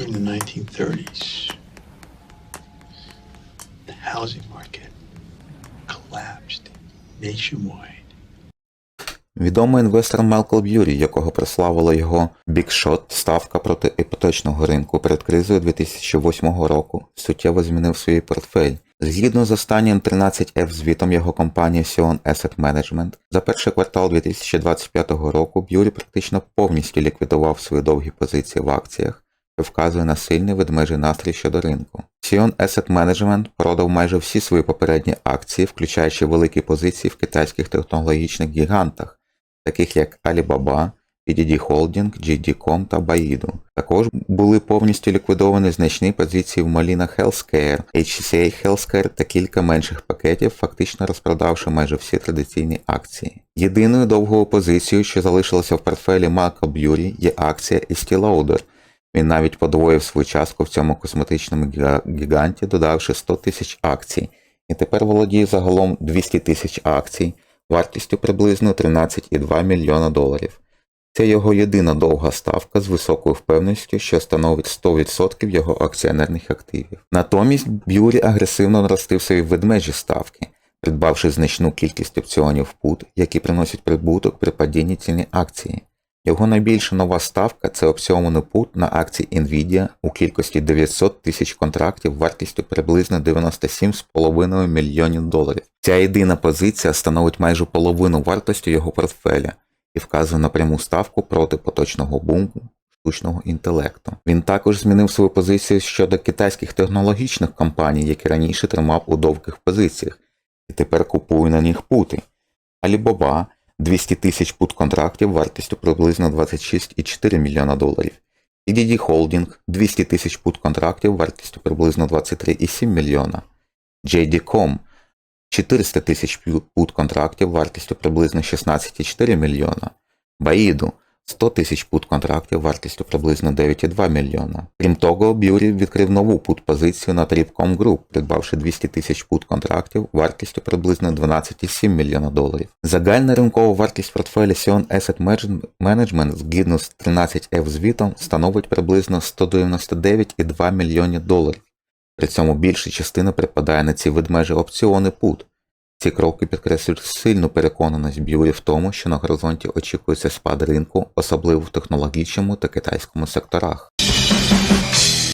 during the 1930s, the housing market collapsed nationwide. Відомий інвестор Малкл Б'юрі, якого прославило його бікшот, ставка проти іпотечного ринку перед кризою 2008 року, суттєво змінив свій портфель. Згідно з останнім 13F звітом його компанії Sion Asset Management, за перший квартал 2025 року Б'юрі практично повністю ліквідував свої довгі позиції в акціях, вказує на сильний ведмежий настрій щодо ринку. Sion Asset Management продав майже всі свої попередні акції, включаючи великі позиції в китайських технологічних гігантах, таких як Alibaba, PDD Holding, JD.com та Baidu. Також були повністю ліквідовані значні позиції в Molina Healthcare, HCA Healthcare та кілька менших пакетів, фактично розпродавши майже всі традиційні акції. Єдиною довгою позицією, що залишилася в портфелі Марка Б'юрі, є акція Estee Lauder. Він навіть подвоїв свою частку в цьому косметичному гіганті, додавши 100 тисяч акцій, і тепер володіє загалом 200 тисяч акцій вартістю приблизно 13,2 мільйона доларів. Це його єдина довга ставка з високою впевненістю, що становить 100% його акціонерних активів. Натомість Б'юрі агресивно наростив свої ведмежі ставки, придбавши значну кількість опціонів пут, які приносять прибуток при падінні ціни акції. Його найбільша нова ставка це опціонний пут на акції Nvidia у кількості 900 тисяч контрактів вартістю приблизно 97,5 мільйонів доларів. Ця єдина позиція становить майже половину вартості його портфеля і вказує на пряму ставку проти поточного буму штучного інтелекту. Він також змінив свою позицію щодо китайських технологічних компаній, які раніше тримав у довгих позиціях, і тепер купує на них пути. Alibaba 200 тисяч пут контрактів вартістю приблизно 26,4 мільйона доларів. PDD Holding 200 тисяч пут контрактів вартістю приблизно 23,7 мільйона. JD.com 400 тисяч пут контрактів вартістю приблизно 16,4 мільйона. Baidu 100 тисяч пут контрактів вартістю приблизно 9,2 мільйона. Крім того, Б'юрі відкрив нову пут-позицію на Tripcom Group, придбавши 200 тисяч пут контрактів вартістю приблизно 12,7 мільйона доларів. Загальна ринкова вартість портфеля Sion Asset Management згідно з 13F звітом становить приблизно 199,2 мільйони доларів. При цьому більша частина припадає на ці ведмежі опціони пут. Ці кроки підкреслюють сильну переконаність Б'юрі в тому, що на горизонті очікується спад ринку, особливо в технологічному та китайському секторах.